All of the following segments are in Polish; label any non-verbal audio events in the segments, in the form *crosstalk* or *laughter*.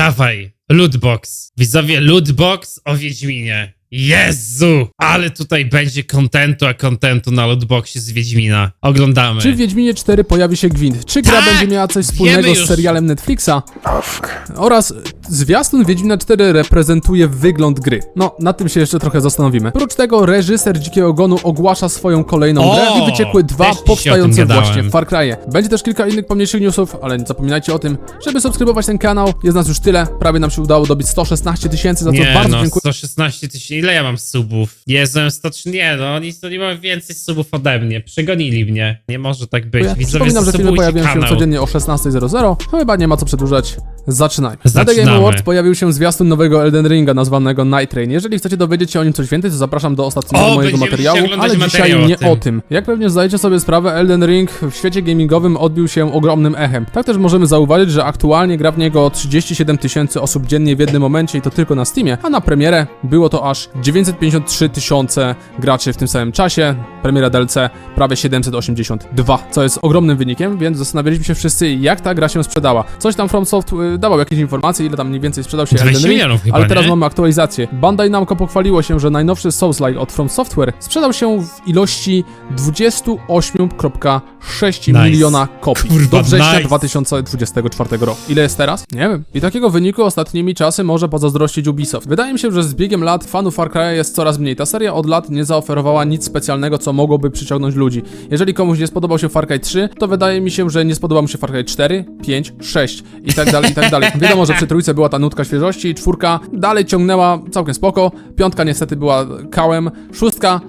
Dawaj, lootbox. Widzowie, lootbox o Wiedźminie. Jezu! Ale tutaj będzie kontentu, a kontentu na lootboxie z Wiedźmina. Oglądamy. Czy w Wiedźminie 4 pojawi się gwint? Czy gra Tak! będzie miała coś wspólnego z serialem Netflixa? Oraz zwiastun Wiedźmina 4 reprezentuje wygląd gry. No, nad tym się jeszcze trochę zastanowimy. Prócz tego reżyser Dzikiego Gonu ogłasza swoją kolejną O! grę i wyciekły dwa Też o tym powstające gadałem. właśnie Far Cry'e. Będzie też kilka innych pomniejszych newsów, ale nie zapominajcie o tym, żeby subskrybować ten kanał. Jest nas już tyle, prawie nam się udało dobić 116 tysięcy, za co nie, bardzo no, dziękuję. 116 tysięcy. Ile ja mam subów? 100 czy nie, no oni to nie mają więcej subów ode mnie. Przegonili mnie. Nie może tak być. Widzowie, Przypominam, że filmy pojawiają się kanał. codziennie o 16.00. No chyba nie ma co przedłużać. Zaczynajmy. Na The Game Zaczynamy. Awards pojawił się zwiastun nowego Elden Ringa nazwanego Night Rain. Jeżeli chcecie dowiedzieć się o nim coś więcej, to zapraszam do ostatniego O, mojego materiału, ale dzisiaj materiał o nie tym. o tym. Jak pewnie zdajecie sobie sprawę, Elden Ring w świecie gamingowym odbił się ogromnym echem. Tak też możemy zauważyć, że aktualnie gra w niego 37 tysięcy osób dziennie w jednym momencie i to tylko na Steamie, a na premierę było to aż 953 tysiące graczy w tym samym czasie. Premiera DLC prawie 782, co jest ogromnym wynikiem, więc zastanawialiśmy się wszyscy, jak ta gra się sprzedała. Coś tam From Soft y, dawał jakieś informacje, ile tam mniej więcej sprzedał się 200 Elden Ring, milionów chyba, ale teraz nie? mamy aktualizację. Bandai Namco pochwaliło się, że najnowszy Souls-like od From Software sprzedał się w ilości 28,6 Nice. miliona kopii Kurwa, do września nice. 2024 roku. Ile jest teraz? Nie wiem. I takiego wyniku ostatnimi czasy może pozazdrościć Ubisoft. Wydaje mi się, że z biegiem lat fanów Far Cry'a jest coraz mniej. Ta seria od lat nie zaoferowała nic specjalnego, co mogłoby przyciągnąć ludzi. Jeżeli komuś nie spodobał się Far Cry 3, to wydaje mi się, że nie spodobał mu się Far Cry 4, 5, 6 i tak dalej, i tak dalej. Wiadomo, że przy trójce była ta nutka świeżości, czwórka dalej ciągnęła całkiem spoko, piątka niestety była kałem, szóstka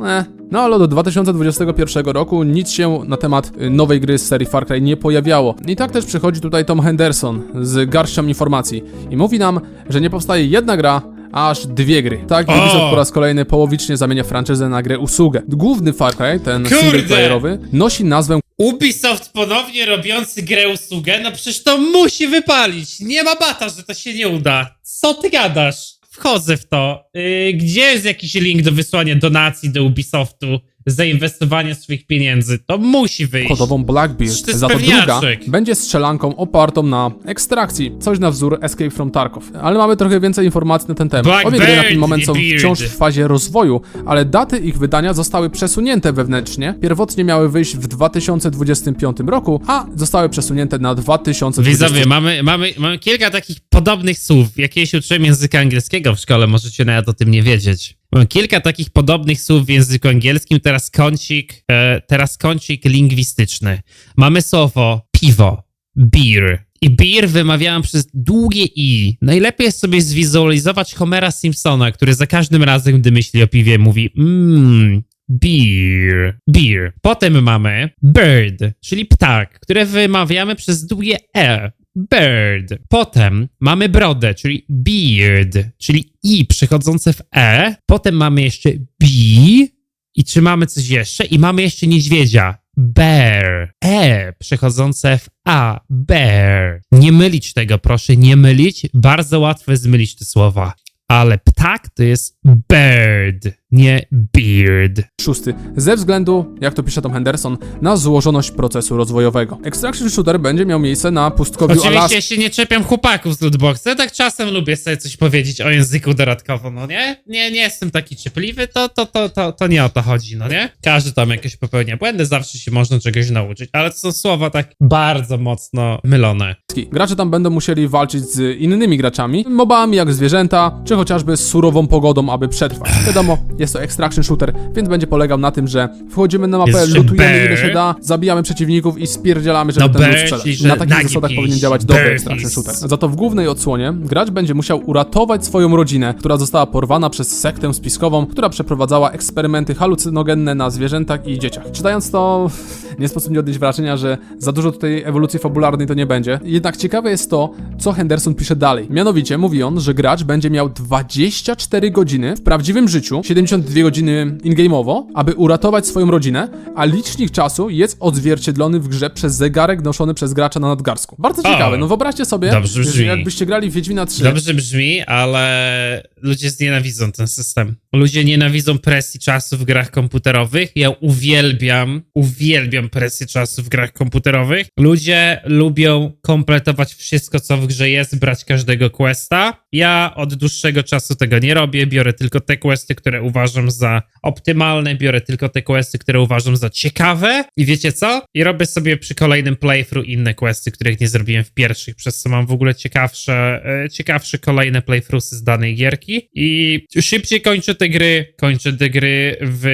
Eh, no ale do 2021 roku nic się na temat y, nowej gry z serii Far Cry nie pojawiało. I tak też przychodzi tutaj Tom Henderson z garścią informacji i mówi nam, że nie powstaje jedna gra, aż dwie gry. Tak! Ubisoft po raz kolejny połowicznie zamienia franczyzę na grę usługę. Główny Far Cry, ten Kurde! singleplayerowy, nosi nazwę Ubisoft ponownie robiący grę usługę, no przecież to musi wypalić. Nie ma bata, że to się nie uda. Co ty gadasz? Wchodzę w to. Yy, gdzie jest jakiś link do wysłania donacji do Ubisoftu za inwestowanie swoich pieniędzy? To musi wyjść. kodową Blackbeard. Za to druga będzie strzelanką opartą na ekstrakcji, coś na wzór Escape from Tarkov. Ale mamy trochę więcej informacji na ten temat. Obie gry na ten moment są wciąż w fazie rozwoju, ale daty ich wydania zostały przesunięte wewnętrznie. Pierwotnie miały wyjść w 2025 roku, a zostały przesunięte na 2020. Widzowie, mamy, mamy, mamy kilka takich podobnych słów. Jak ja się uczyłem języka angielskiego w szkole, możecie nawet o tym nie wiedzieć. Kilka takich podobnych słów w języku angielskim, teraz kącik, e, teraz kącik lingwistyczny. Mamy słowo piwo, beer. I beer wymawiałem przez długie i. Najlepiej jest sobie zwizualizować Homera Simpsona, który za każdym razem, gdy myśli o piwie, mówi mmm, beer, beer. Potem mamy bird, czyli ptak, które wymawiamy przez długie e. Bird. Potem mamy brodę, czyli beard, czyli i przechodzące w e. Potem mamy jeszcze b. I czy mamy coś jeszcze? I mamy jeszcze niedźwiedzia. Bear. E przechodzące w a. Bear. Nie mylić tego, proszę, nie mylić. Bardzo łatwo jest zmylić te słowa. Ale ptak to jest bird, nie beard. szósty, ze względu, jak to pisze Tom Henderson, na złożoność procesu rozwojowego. Extraction Shooter będzie miał miejsce na pustkowiu Oczywiście Alaski. się nie czepiam chłopaków z lootboxa, tak czasem lubię sobie coś powiedzieć o języku dodatkowo, no nie? Nie, nie jestem taki czepliwy, to, to, to, to, to nie o to chodzi, no nie? Każdy tam jakieś popełnia błędy, zawsze się można czegoś nauczyć, ale to są słowa tak bardzo mocno mylone. Gracze tam będą musieli walczyć z innymi graczami, mobami jak zwierzęta, czy chociażby z surową pogodą, aby przetrwać. Wiadomo, jest to extraction shooter, więc będzie polegał na tym, że wchodzimy na mapę, Jest lutujemy ile bear. się da, zabijamy przeciwników i spierdzielamy, żeby No ten loot bear, że Na takich nagi zasadach powinien działać dobry bear extraction shooter. Za to w głównej odsłonie gracz będzie musiał uratować swoją rodzinę, która została porwana przez sektę spiskową, która przeprowadzała eksperymenty halucynogenne na zwierzętach i dzieciach. Czytając to, *laughs* nie sposób nie odnieść wrażenia, że za dużo tutaj ewolucji fabularnej to nie będzie. Jednak ciekawe jest to, co Henderson pisze dalej. Mianowicie mówi on, że gracz będzie miał 24 godziny w prawdziwym życiu, 72 godziny in-game'owo, aby uratować swoją rodzinę, a licznik czasu jest odzwierciedlony w grze przez zegarek noszony przez gracza na nadgarsku. Bardzo O. ciekawe. No wyobraźcie sobie, że jakbyście grali w Wiedźmina 3. Dobrze brzmi, ale ludzie znienawidzą ten system. Ludzie nienawidzą presji czasu w grach komputerowych. Ja uwielbiam, uwielbiam presję czasu w grach komputerowych. Ludzie lubią kompletować wszystko, co w grze jest, brać każdego questa. Ja od dłuższego czasu tego nie robię. Biorę tylko te questy, które uważam za optymalne, biorę tylko te questy, które uważam za ciekawe. I wiecie co? I robię sobie przy kolejnym playthrough inne questy, których nie zrobiłem w pierwszych, przez co mam w ogóle ciekawsze, e, ciekawsze kolejne playthroughsy z danej gierki. I szybciej kończę te gry, kończę te gry w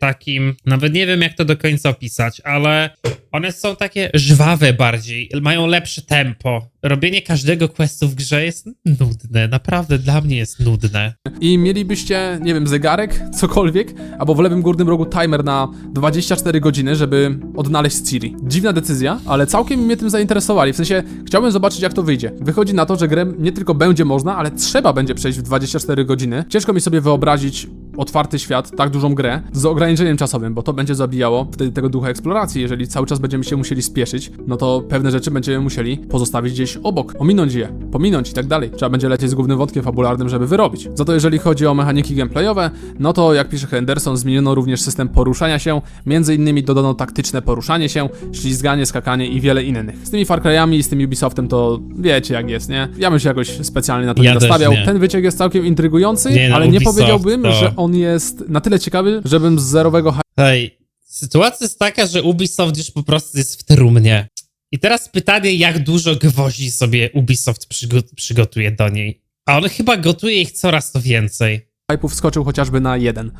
takim, nawet nie wiem jak to do końca opisać, ale one są takie żwawe bardziej, mają lepsze tempo. Robienie każdego questu w grze jest nudne, naprawdę dla mnie jest nudne. I mielibyście, nie wiem, zegarek, cokolwiek, albo w lewym górnym rogu timer na 24 godziny, żeby odnaleźć Ciri. Dziwna decyzja, ale całkiem mnie tym zainteresowali. W sensie, chciałbym zobaczyć, jak to wyjdzie. Wychodzi na to, że grę nie tylko będzie można, ale trzeba będzie przejść w 24 godziny. Ciężko mi sobie wyobrazić otwarty świat, tak dużą grę, z ograniczeniem czasowym, bo to będzie zabijało wtedy tego ducha eksploracji. Jeżeli cały czas będziemy się musieli spieszyć, no to pewne rzeczy będziemy musieli pozostawić gdzieś obok, ominąć je, pominąć i tak dalej. Trzeba będzie lecieć z głównym wątkiem fabularnym, żeby wyrobić. Za to jeżeli chodzi o mechaniki gameplayowe, no to jak pisze Henderson, zmieniono również system poruszania się, między innymi dodano taktyczne poruszanie się, ślizganie, skakanie i wiele innych. Z tymi Far Cry'ami i z tym Ubisoftem to wiecie jak jest, nie? Ja bym się jakoś specjalnie na to Ja nie nastawiał. nie. Ten wyciek jest całkiem intrygujący, Nie no, ale nie Ubisoft powiedziałbym, to- że on jest na tyle ciekawy, żebym z zerowego Hej, sytuacja jest taka, że Ubisoft już po prostu jest w trumnie. I teraz pytanie, jak dużo gwoździ sobie Ubisoft przygo- przygotuje do niej. A on chyba gotuje ich coraz to więcej. hype'ów wskoczył chociażby na jeden.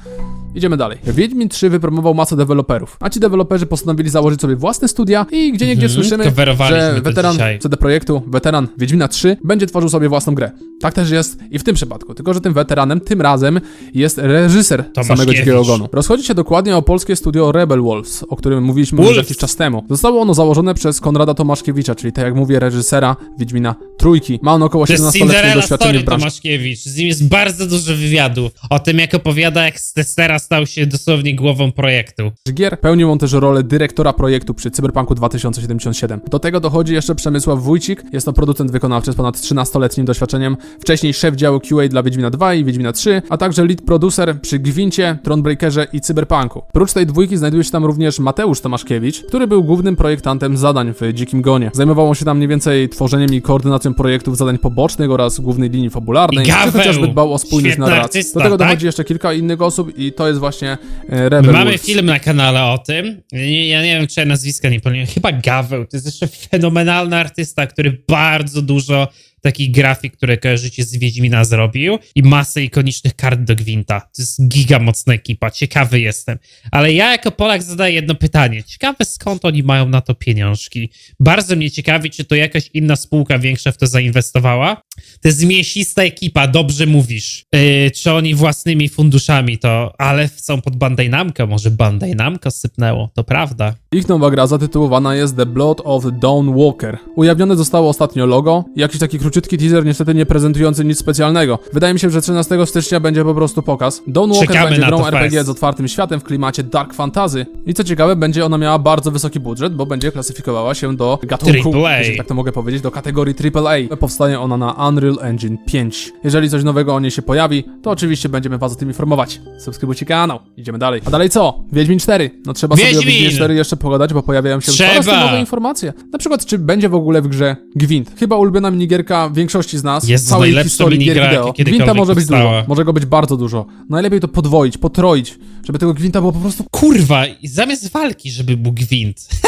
Idziemy dalej. Wiedźmin 3 wypromował masę deweloperów, a ci deweloperzy postanowili założyć sobie własne studia i gdzie niegdzie Mhm, słyszymy, że weteran. CD Projektu, weteran Wiedźmina 3 będzie tworzył sobie własną grę. Tak też jest i w tym przypadku, tylko że tym weteranem tym razem jest reżyser samego Tomaszkiewicz. Dzikiego Ogonu. Rozchodzi się dokładnie o polskie studio Rebel Wolves, o którym mówiliśmy już Wolves. jakiś czas temu. Zostało ono założone przez Konrada Tomaszkiewicza, czyli tak jak mówię, reżysera Wiedźmina Trójki. Ma on około To jest 17-letnie Cinderella doświadczenie w branży. Tomaszkiewicz. Z nim jest bardzo dużo wywiadów. O tym, jak opowiada, jak z testera stał się dosłownie głową projektu. gier. Pełnił on też rolę dyrektora projektu przy Cyberpunku 2077. Do tego dochodzi jeszcze Przemysław Wójcik. Jest to producent wykonawczy z ponad 13-letnim doświadczeniem. Wcześniej szef działu QA dla Wiedźmina 2 i Wiedźmina 3, a także lead producer przy Gwincie, Thronebreakerze i Cyberpunku. Prócz tej dwójki znajduje się tam również Mateusz Tomaszkiewicz, który był głównym projektantem zadań w Dzikim Gonie. Zajmował on się tam mniej więcej tworzeniem i koordynacją projektów zadań pobocznych oraz głównej linii fabularnej, I czy chociażby dbał o spójność narracji. Do tego dochodzi tak? jeszcze kilka innych osób i to jest właśnie e, Rebel My mamy film na kanale o tym. Nie, ja nie wiem, czy ja nazwiska nie pamiętam. Chyba Gaweł. To jest jeszcze fenomenalny artysta, który bardzo dużo takich grafik, które kojarzycie z Wiedźmina zrobił i masę ikonicznych kart do Gwinta. To jest giga mocna ekipa. Ciekawy jestem. Ale ja jako Polak zadaję jedno pytanie. Ciekawe skąd oni mają na to pieniążki. Bardzo mnie ciekawi, czy to jakaś inna spółka większa w to zainwestowała. To jest mięsista ekipa, dobrze mówisz. Yy, czy oni własnymi funduszami to, ale są pod Bandai Namco, może Bandai Namco sypnęło, to prawda. Ich nowa gra zatytułowana jest The Blood of Dawn Walker. Ujawnione zostało ostatnio logo, jakiś taki króciutki teaser, niestety nie prezentujący nic specjalnego. Wydaje mi się, że 13 stycznia będzie po prostu pokaz. Dawn Walker Czekamy będzie grą RPG fest. z otwartym światem w klimacie dark fantasy. I co ciekawe, będzie ona miała bardzo wysoki budżet, bo będzie klasyfikowała się do gatunku, jeżeli tak to mogę powiedzieć, do kategorii AAA. Powstanie ona na Unreal Engine 5. Jeżeli coś nowego o niej się pojawi, to oczywiście będziemy was o tym informować. Subskrybujcie kanał. Idziemy dalej. A dalej co? Wiedźmin 4. No trzeba sobie o Wiedźmin! Wiedźminie 4 jeszcze pogadać, bo pojawiają się Trzeba! coraz to nowe informacje. Na przykład, czy będzie w ogóle w grze Gwint? Chyba ulubiona minigierka większości z nas, Jest całej najlepsza historii gier minigra, wideo. kiedykolwiek Gwinta może być powstała. dużo, może go być bardzo dużo. Najlepiej to podwoić, potroić, żeby tego Gwinta było po prostu Kurwa, i zamiast walki, żeby był gwint. *laughs*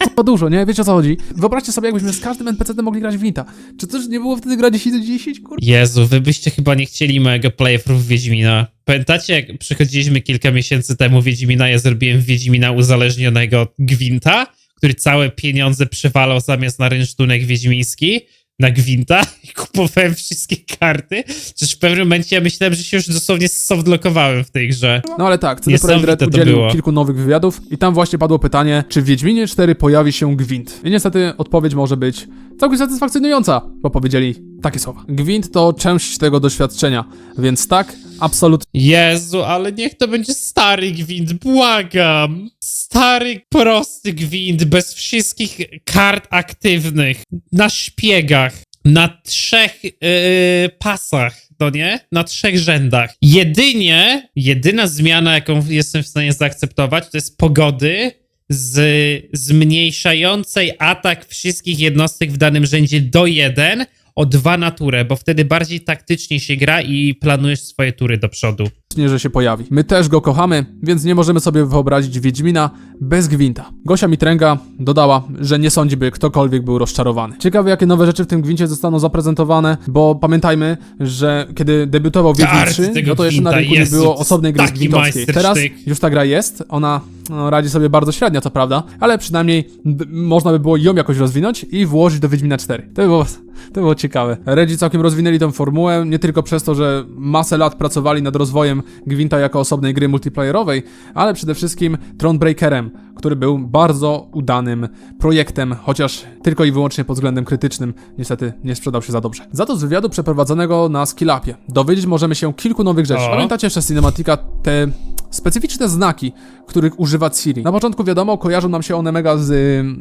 *laughs* k***a dużo, nie? Wiecie o co chodzi? Wyobraźcie sobie, jakbyśmy z każdym NPC-tem mogli grać w. Czy też nie było wtedy gra 10 do 10? Kur... Jezu, wy byście chyba nie chcieli mojego playthrough Wiedźmina. Pamiętacie, jak przychodziliśmy kilka miesięcy temu Wiedźmina, ja zrobiłem Wiedźmina uzależnionego od Gwinta, który całe pieniądze przewalał zamiast na rynsztunek wiedźmiński, na Gwinta *laughs* i kupowałem wszystkie karty. Przecież w pewnym momencie ja myślałem, że się już dosłownie softlockowałem w tej grze. No ale tak, CD Projekt Red udzielił kilku nowych wywiadów i tam właśnie padło pytanie, czy w Wiedźminie 4 pojawi się Gwint. I niestety odpowiedź może być całkiem satysfakcjonująca, bo powiedzieli takie słowa. Gwint to część tego doświadczenia, więc tak, absolutnie Jezu, ale niech to będzie stary gwint, błagam. Stary, prosty gwint, bez wszystkich kart aktywnych, na szpiegach. na trzech yy, pasach, no nie? Na trzech rzędach. Jedynie, jedyna zmiana, jaką jestem w stanie zaakceptować, to jest pogody z zmniejszającej atak wszystkich jednostek w danym rzędzie do 1 o 2 na turę, bo wtedy bardziej taktycznie się gra i planujesz swoje tury do przodu. Że się pojawi. My też go kochamy, więc nie możemy sobie wyobrazić Wiedźmina bez Gwinta. Gosia Mitręga dodała, że nie sądzi, by ktokolwiek był rozczarowany. Ciekawe, jakie nowe rzeczy w tym Gwincie zostaną zaprezentowane, bo pamiętajmy, że kiedy debiutował Wiedźmin Art 3, tego no to jeszcze na rynku nie było osobnej gry gwintowskiej. Teraz już ta gra jest, ona no, radzi sobie bardzo średnio, co prawda, ale przynajmniej można by było ją jakoś rozwinąć i włożyć do Wiedźmina 4. To by było, to było ciekawe. Redzi całkiem rozwinęli tą formułę, nie tylko przez to, że masę lat pracowali nad rozwojem Gwinta jako osobnej gry multiplayerowej, ale przede wszystkim Thronebreakerem, który był bardzo udanym projektem, chociaż tylko i wyłącznie pod względem krytycznym niestety nie sprzedał się za dobrze. Za to z wywiadu przeprowadzonego na Skillupie dowiedzieć możemy się kilku nowych rzeczy. Pamiętacie jeszcze z Cinematica te specyficzne znaki, których używa Ciri. Na początku wiadomo, kojarzą nam się one mega z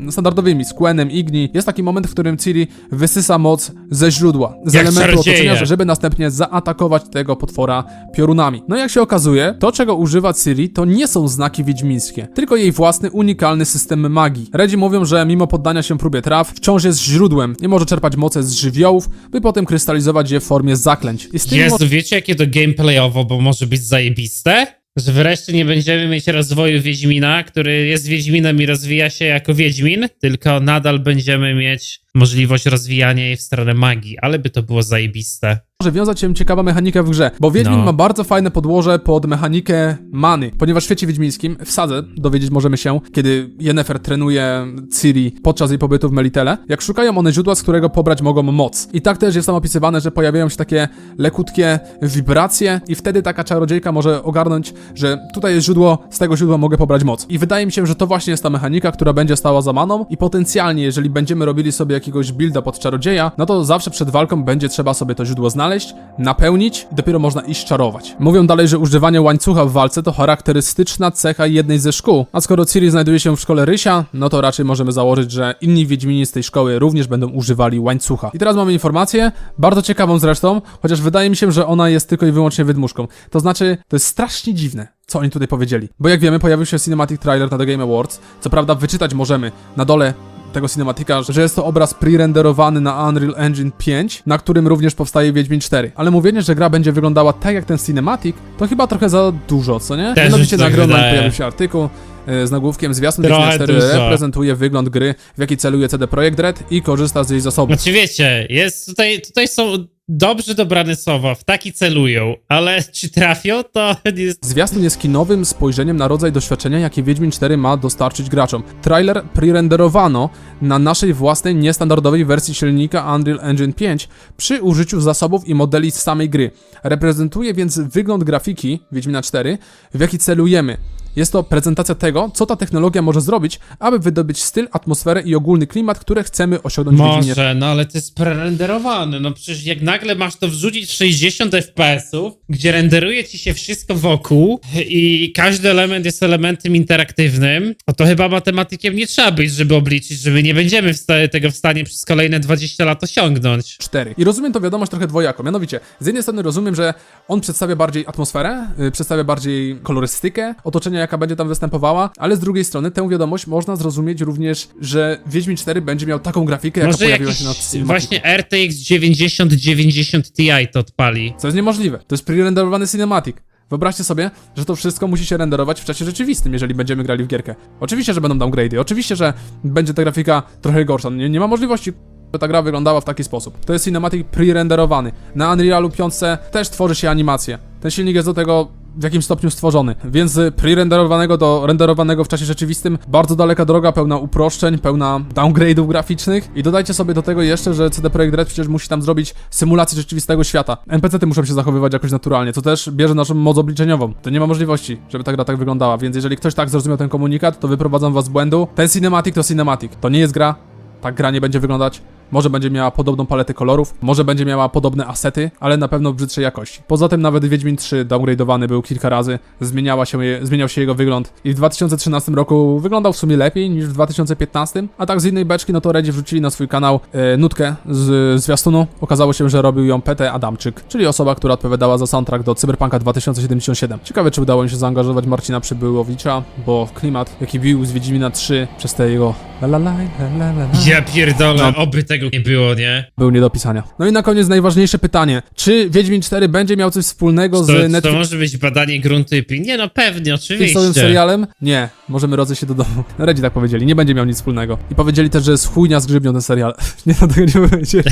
y, standardowymi, z Questem, Igni. Jest taki moment, w którym Ciri wysysa moc ze źródła, z Jak elementu otoczenia, żeby następnie zaatakować tego potwora piorunami. No i jak się okazuje, to czego używa Ciri, to nie są znaki wiedźmińskie, tylko jej własny, unikalny system magii. Redzi mówią, że mimo poddania się próbie traw, wciąż jest źródłem i może czerpać moce z żywiołów, by potem krystalizować je w formie zaklęć. I z tymi Jezu, wiecie jakie to gameplayowo, bo może być zajebiste? Że wreszcie nie będziemy mieć rozwoju Wiedźmina, który jest Wiedźminem i rozwija się jako Wiedźmin, tylko nadal będziemy mieć możliwość rozwijania jej w stronę magii, ale by to było zajebiste. może wiązać się ciekawa mechanika w grze, bo Wiedźmin No. ma bardzo fajne podłoże pod mechanikę many, ponieważ w świecie wiedźmińskim, w sadze, dowiedzieć możemy się, kiedy Yennefer trenuje Ciri podczas jej pobytu w Melitele, jak szukają one źródła, z którego pobrać mogą moc. I tak też jest tam opisywane, że pojawiają się takie lekutkie wibracje i wtedy taka czarodziejka może ogarnąć, że tutaj jest źródło, z tego źródła mogę pobrać moc. I wydaje mi się, że to właśnie jest ta mechanika, która będzie stała za maną i potencjalnie, jeżeli będziemy robili sobie jakiegoś builda pod czarodzieja, no to zawsze przed walką będzie trzeba sobie to źródło znaleźć, napełnić i dopiero można iść czarować. Mówią dalej, że używanie łańcucha w walce to charakterystyczna cecha jednej ze szkół, a skoro Ciri znajduje się w szkole Rysia, no to raczej możemy założyć, że inni Wiedźmini z tej szkoły również będą używali łańcucha. I teraz mamy informację, bardzo ciekawą zresztą, chociaż wydaje mi się, że ona jest tylko i wyłącznie wydmuszką. To znaczy, to jest strasznie dziwne, co oni tutaj powiedzieli. Bo jak wiemy, pojawił się cinematic trailer na The Game Awards. Co prawda wyczytać możemy na dole tego cinematika, że jest to obraz pre-renderowany na Unreal Engine 5, na którym również powstaje Wiedźmin 4. Ale mówienie, że gra będzie wyglądała tak jak ten cinematic, to chyba trochę za dużo, co nie? Też Mianowicie na tak online wydaje. pojawił się artykuł e, z nagłówkiem Zwiastun Trochę Wiedźmin 4 dużo. reprezentuje wygląd gry, w jaki celuje CD Projekt Red i korzysta z jej zasobów. Znaczy wiecie, jest tutaj, tutaj są dobrze dobrane słowa, w taki celują, ale czy trafią, to jest... Zwiastun jest kinowym spojrzeniem na rodzaj doświadczenia, jakie Wiedźmin 4 ma dostarczyć graczom. Trailer pre-renderowano na naszej własnej niestandardowej wersji silnika Unreal Engine 5 przy użyciu zasobów i modeli z samej gry. Reprezentuje więc wygląd grafiki Wiedźmina 4, w jaki celujemy. Jest to prezentacja tego, co ta technologia może zrobić, aby wydobyć styl, atmosferę i ogólny klimat, które chcemy osiągnąć w Wiedźminie Może, no ale to jest prerenderowane, no przecież jak nagle masz to wrzucić w 60 FPS-ów, gdzie renderuje ci się wszystko wokół i każdy element jest elementem interaktywnym, no to chyba matematykiem nie trzeba być, żeby obliczyć, że my nie będziemy w tego w stanie przez kolejne 20 lat osiągnąć. 4. I rozumiem to wiadomość trochę dwojako. Mianowicie, z jednej strony rozumiem, że on przedstawia bardziej atmosferę, y, przedstawia bardziej kolorystykę jaka będzie tam występowała, ale z drugiej strony tę wiadomość można zrozumieć również, że Wiedźmin 4 będzie miał taką grafikę, jaka Może pojawiła się na Cinematic. właśnie RTX 9090 Ti to odpali. Co jest niemożliwe. To jest pre-renderowany cinematic. Wyobraźcie sobie, że to wszystko musi się renderować w czasie rzeczywistym, jeżeli będziemy grali w gierkę. Oczywiście, że będą downgrade'y, oczywiście, że będzie ta grafika trochę gorsza. Nie, nie ma możliwości, by ta gra wyglądała w taki sposób. To jest cinematic pre-renderowany. Na Unrealu 5 też tworzy się animacje. Ten silnik jest do tego w jakimś stopniu stworzony, więc z pre-renderowanego do renderowanego w czasie rzeczywistym bardzo daleka droga, pełna uproszczeń, pełna downgrade'ów graficznych i dodajcie sobie do tego jeszcze, że CD Projekt Red przecież musi tam zrobić symulację rzeczywistego świata. NPC-ty muszą się zachowywać jakoś naturalnie, co też bierze naszą moc obliczeniową. To nie ma możliwości, żeby ta gra tak wyglądała, więc jeżeli ktoś tak zrozumiał ten komunikat, to wyprowadzam was z błędu. Ten cinematic to cinematic, to nie jest gra, tak gra nie będzie wyglądać. Może będzie miała podobną paletę kolorów, może będzie miała podobne asety, ale na pewno w brzydszej jakości. Poza tym nawet Wiedźmin 3 downgradowany był kilka razy, zmieniała się je, zmieniał się jego wygląd i w 2013 roku wyglądał w sumie lepiej niż w 2015, a tak z innej beczki, no to Redzi wrzucili na swój kanał e, nutkę z zwiastunu. Okazało się, że robił ją PT Adamczyk, czyli osoba, która odpowiadała za soundtrack do Cyberpunka 2077. Ciekawe, czy udało mi się zaangażować Marcina Przybyłowicza, bo klimat, jaki bił z Wiedźmina 3 przez te jego la la la la la la Ja pierdolę, No. oby tego nie było, nie? był nie do pisania. No i na koniec najważniejsze pytanie. Czy Wiedźmin 4 będzie miał coś wspólnego To, z to Netflix? może być badanie gruntu i pin. Nie no, pewnie, oczywiście. Netflixowym serialem? Nie, możemy rozejść się do domu. *laughs* Redzi tak powiedzieli, nie będzie miał nic wspólnego. I powiedzieli też, że jest chujnia z grzybnią ten serial. *laughs* nie, no tego nie powiedzieli.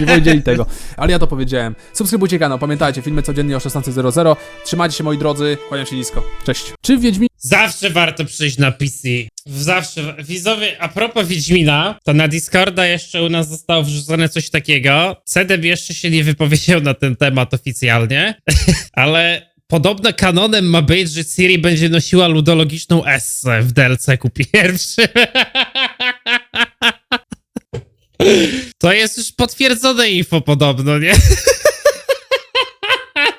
nie powiedzieli tego. Ale ja to powiedziałem. Subskrybujcie kanał, pamiętajcie, filmy codziennie o 16.00. Trzymajcie się moi drodzy, kłaniam się nisko. Cześć. Czy Wiedźmin Zawsze warto przyjść na PC. Zawsze. Widzowie, a propos Wiedźmina, to na Discorda jeszcze u nas zostało wrzucone coś takiego. Cedeb jeszcze się nie wypowiedział na ten temat oficjalnie, *laughs* ale podobno kanonem ma być, że Ciri będzie nosiła ludologiczną S w DLC-ku pierwszym. *laughs* To jest już potwierdzone info podobno, nie? *laughs*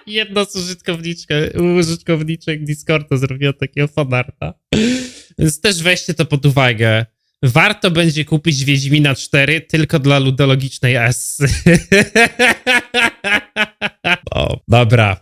Jedna z użytkowniczek Discorda zrobiła takiego fanarta. Więc też weźcie to pod uwagę. Warto będzie kupić Wiedźmina 4 tylko dla ludologicznej S. *laughs* o, dobra.